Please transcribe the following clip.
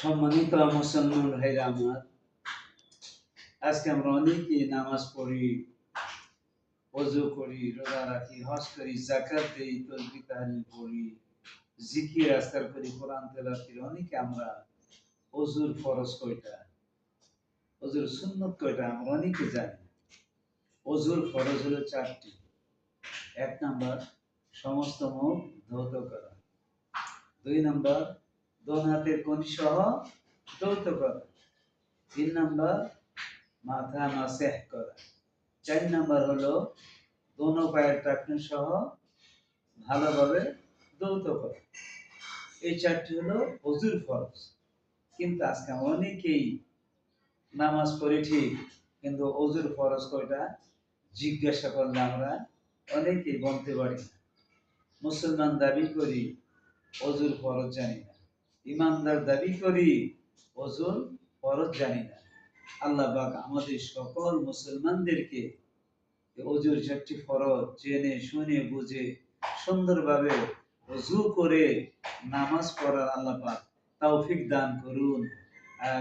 সম্মানিত মুসলমান ভাইরা আমার আজকে আমরা অনেকে নামাজ পড়ি অজু করি, রোজা রাখি, হজ করি জাকাত দেই তসবি তাহলিল পড়ি, জিকির, আজকার করি, কোরআন করি, অনেকে আমরা অজুর ফরজ কয়টা অজুর সুন্নত কয়টা আমরা অনেকে জানি। অজুর ফরজ হলো চারটি এক নাম্বার, সমস্ত মুখ ধৌত করা দুই নাম্বার দোন হাতের কনি সহ ধৌত করা। তিন নাম্বার, মাথা মাসেহ করা। চার নাম্বার হলো দোনো পায়ের টাকনি সহ ভালোভাবে দৌত করা। এই চারটি হলো অজুর ফরজ। কিন্তু আজকে অনেকেই নামাজ পড়ে ঠিক, কিন্তু অজুর ফরজ কয়টা? জিজ্ঞাসা করলে আমরা অনেকেই বলতে পারি না। মুসলমান দাবি করি অজুর ফরজ জানি না। ইমানদার দাবি করি, ওজন ফরজ জানি না। আল্লাহ পাক আমাদের সকল মুসলমানদেরকে অজুর চারটি ফরজ জেনে, শুনে, বুঝে, সুন্দরভাবে অজু করে নামাজ পড়ার আল্লাহ পাক তৌফিক দান করুন।